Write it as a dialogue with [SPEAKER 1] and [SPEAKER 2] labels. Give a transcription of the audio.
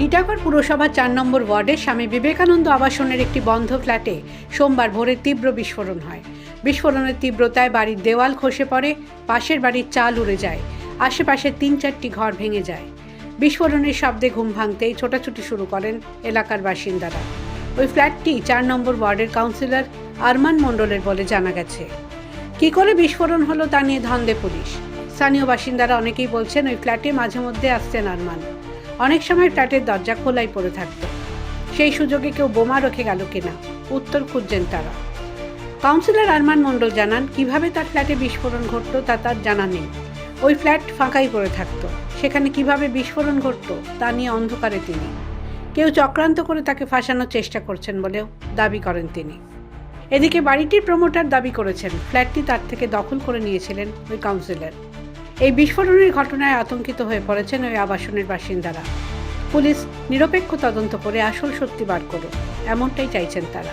[SPEAKER 1] টিটাগড় পুরসভা চার নম্বর ওয়ার্ডের স্বামী বিবেকানন্দ আবাসনের একটি বন্ধ ফ্ল্যাটে সোমবার ভোরে তীব্র বিস্ফোরণ হয়। বিস্ফোরণের তীব্রতায় বাড়ির দেওয়াল খসে পড়ে, পাশের বাড়ির চাল উড়ে যায় আশেপাশের তিন চারটি ঘর ভেঙে যায়। বিস্ফোরণের শব্দে ঘুম ভাঙতেই ছোটাছুটি শুরু করেন এলাকার বাসিন্দারা। ওই ফ্ল্যাটটি চার নম্বর ওয়ার্ডের কাউন্সিলর আরমান মণ্ডলের বলে জানা গেছে। কী করে বিস্ফোরণ হলো তা নিয়ে ধন্দে পুলিশ। স্থানীয় বাসিন্দারা অনেকেই বলছেন ওই ফ্ল্যাটে মাঝে মধ্যে আসতেন আরমান। অনেক সময় ফ্ল্যাটের দরজা খোলাই পড়ে থাকতো। সেই সুযোগে কেউ বোমা রেখে গেল কিনা, উত্তর খুঁজছেন তারা। কাউন্সিলর আরমান মণ্ডল জানান, কীভাবে তার ফ্ল্যাটে বিস্ফোরণ ঘটতো তা তার জানা নেই। ওই ফ্ল্যাট ফাঁকাই পড়ে থাকত। সেখানে কীভাবে বিস্ফোরণ ঘটতো তা নিয়ে অন্ধকারে তিনি। কেউ চক্রান্ত করে তাকে ফাঁসানোর চেষ্টা করছেন বলেও দাবি করেন তিনি। এদিকে বাড়িটির প্রমোটার দাবি করেছেন, ফ্ল্যাটটি তার থেকে দখল করে নিয়েছিলেন ওই কাউন্সিলর। এই বিস্ফোরণের ঘটনায় আতঙ্কিত হয়ে পড়েছেন ওই আবাসনের বাসিন্দারা। পুলিশ নিরপেক্ষ তদন্ত করে আসল সত্যি বার করুক, এমনটাই চাইছেন তারা।